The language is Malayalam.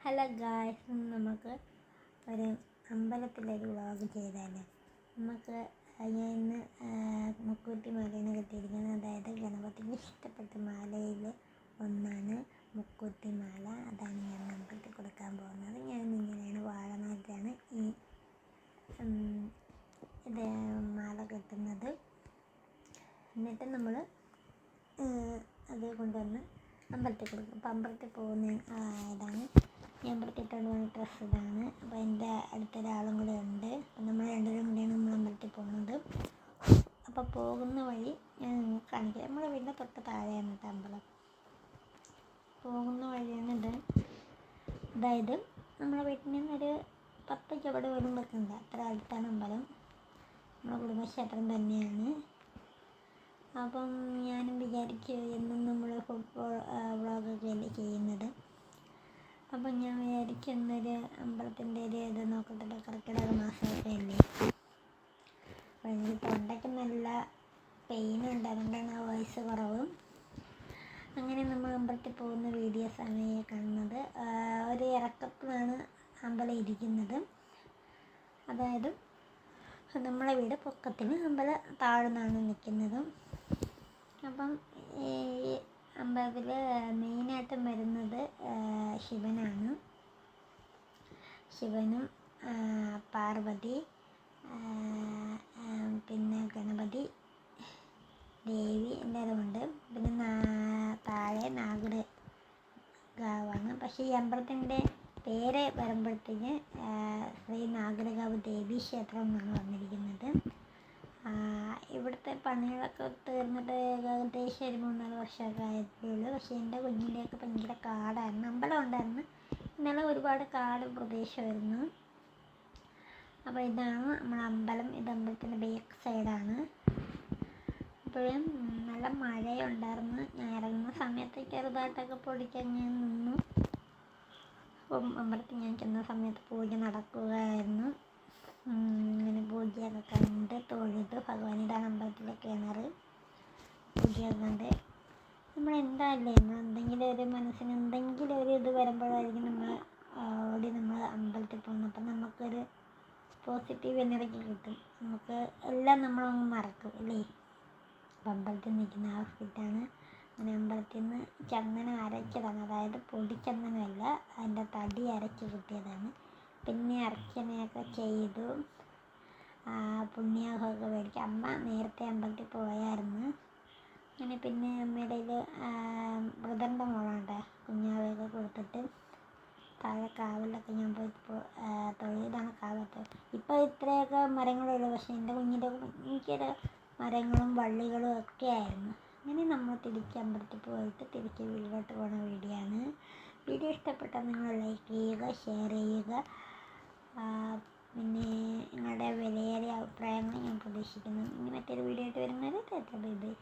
ഹലോ ഗായ്സ് നമുക്ക് ഒരു അമ്പലത്തിലൊരു വ്ളോഗ് ചെയ്താലേ. നമുക്ക് ഞാൻ ഇന്ന് മുക്കൂറ്റി മാലയാണ് കിട്ടിയിരിക്കുന്നത്. അതായത് ഗണപതിക്ക് ഇഷ്ടപ്പെട്ട മാലയിൽ ഒന്നാണ് മുക്കൂറ്റി മാല. അതാണ് ഞാൻ അമ്പലത്തിൽ കൊടുക്കാൻ പോകുന്നത്. ഞാൻ ഇങ്ങനെയാണ് വാഴനാറ്റാണ് ഈ ഇത് മാല കെട്ടുന്നത്. എന്നിട്ട് നമ്മൾ അത് കൊണ്ടുവന്ന് അമ്പലത്തിൽ കൊടുക്കും. അപ്പം അമ്പലത്തിൽ പോകുന്ന ഇതാണ് ഞാൻ അമ്പലത്തിൽ വന്ന ഡ്രസ്സ് ഇതാണ്. അപ്പോൾ എന്റെ അടുത്തൊരാളും കൂടെ ഉണ്ട്. അപ്പം നമ്മൾ രണ്ടുപേരും കൂടെയാണ് നമ്മൾ അമ്പലത്തിൽ പോകുന്നത്. അപ്പോൾ പോകുന്ന വഴി ഞാൻ കാണിക്കാം. നമ്മുടെ വീടിന്റെ തൊട്ട് താഴെയാണ് കേട്ടോ അമ്പലം. പോകുന്ന വഴിയാണ് ഇത്. അതായത് നമ്മുടെ വീട്ടിൽ നിന്ന് ഒരു പത്ത് ചുവട് പോലും വെക്കുന്നില്ല അത്ര അടുത്താണ് അമ്പലം. നമ്മുടെ കുടുംബക്ഷേത്രം തന്നെയാണ്. അപ്പം ഞാനും വിചാരിച്ചു എന്നും നമ്മൾ ഫുട്ബോൾ വ്ളോഗൊക്കെ അല്ലേ ചെയ്യുന്നത്. അപ്പം ഞാൻ വിചാരിക്കും എന്നൊരു അമ്പലത്തിന്റെ ഒരു ഇത് നോക്കട്ടെ കർക്കിടക മാസമൊക്കെ അല്ലേ? അപ്പം എനിക്ക് തൊണ്ടയ്ക്ക് നല്ല പെയിൻ ഉണ്ട്. അതുകൊണ്ടാണ് ആ വോയിസ് കുറവും. അങ്ങനെ നമ്മൾ അമ്പലത്തിൽ പോകുന്ന വീഡിയോസ് ആണ് കാണുന്നത്. ഒരു ഇറക്കത്തിലാണ് അമ്പലം ഇരിക്കുന്നത്. അതായത് നമ്മളെ വീട് പൊക്കത്തിന് അമ്പലം താഴ്ന്നാണ് നിൽക്കുന്നതും. അപ്പം അമ്പലത്തിൽ മെയിനായിട്ടും വരുന്നത് ശിവനാണ്. ശിവനും പാർവതി പിന്നെ ഗണപതി ദേവി എല്ലാവരും ഉണ്ട്. പിന്നെ താഴെ നാഗര് ഗാവാണ്. പക്ഷേ ഈ അമ്പലത്തിന്റെ പേര് വരുമ്പോഴത്തേക്ക് ശ്രീ നാഗരകാവ് ദേവി ക്ഷേത്രം എന്നാണ് വന്നിരിക്കുന്നത് ഇവിടുത്തെ പണികളൊക്കെ തീർന്നിട്ട് ഏകദേശം ഒരു മൂന്നാൽ വർഷമൊക്കെ ആയതേ പക്ഷെ എന്റെ കുഞ്ഞിന്റെയൊക്കെ ഭയങ്കര കാടായിരുന്നു. അമ്പലം ഉണ്ടായിരുന്നു ഇന്നലെ ഒരുപാട് കാട് പ്രദേശമായിരുന്നു. അപ്പോൾ ഇതാണ് നമ്മുടെ അമ്പലം. ഇത് അമ്പലത്തിന്റെ ബേക്ക് സൈഡാണ് അപ്പോഴും നല്ല മഴയുണ്ടായിരുന്നു. ഞാൻ ഇറങ്ങുന്ന സമയത്ത് ചെറുതായിട്ടൊക്കെ പൊടിക്കാൻ ഞാൻ നിന്നു. അപ്പം അമ്പലത്തിൽ ഞാൻ ചെന്ന സമയത്ത് പൂജ നടക്കുകയായിരുന്നു. ഇങ്ങനെ പൂജയൊക്കെ കണ്ട് തൊഴുത് ഭഗവാനിയുടെ അമ്പലത്തിലെ കിണർ പൂജയൊക്കെ കണ്ട് നമ്മൾ എന്തായാലും എന്തെങ്കിലും ഒരു മനസ്സിന് എന്തെങ്കിലും ഒരു ഇത് വരുമ്പോഴായിരിക്കും നമ്മൾ ഓടി നമ്മൾ അമ്പലത്തിൽ പോകുന്നത്. അപ്പം നമുക്കൊരു പോസിറ്റീവ് എനർജി കിട്ടും. നമുക്ക് എല്ലാം നമ്മളങ്ങ് മറക്കും അല്ലേ? അപ്പം അമ്പലത്തിൽ നിൽക്കുന്ന ഫിറ്റാണ് അങ്ങനെ അമ്പലത്തിൽ നിന്ന് ചന്ദനം അരച്ചതാണ്. അതായത് പൊടിച്ചന്ദനമല്ല അതിന്റെ തടി അരച്ച് കിട്ടിയതാണ്. പിന്നെ അർച്ചനയൊക്കെ ചെയ്തു. പുണ്യാഹമൊക്കെ മേടിച്ചു. അമ്മ നേരത്തെ അമ്പലത്തിൽ പോയായിരുന്നു. അങ്ങനെ പിന്നെ അമ്മയുടെ ഇത് മൃദണ്ഡ മോളാണ്ട് കുഞ്ഞാവയൊക്കെ കൊടുത്തിട്ട് താഴെ കാവിലൊക്കെ ഞാൻ പോയി തൊഴുതാണ് കാവത്ത്. ഇപ്പോൾ ഇത്രയൊക്കെ മരങ്ങളുള്ളൂ പക്ഷേ എന്റെ കുഞ്ഞിന്റെ എനിക്കൊരു മരങ്ങളും വള്ളികളും ഒക്കെ ആയിരുന്നു. അങ്ങനെ നമ്മൾ തിരിച്ച് അമ്പലത്തിൽ പോയിട്ട് തിരിച്ച് വീട്ടിലോട്ട് പോകുന്ന വീഡിയോ ആണ്. വീഡിയോ ഇഷ്ടപ്പെട്ടാൽ നിങ്ങൾ ലൈക്ക് ചെയ്യുക ഷെയർ ചെയ്യുക. പിന്നെ നിങ്ങളുടെ വിലയേറിയ അഭിപ്രായങ്ങൾ ഞാൻ പ്രതീക്ഷിക്കുന്നു. ഇനി മറ്റൊരു വീഡിയോ ആയിട്ട് വരുന്നത് ബൈ ബൈ.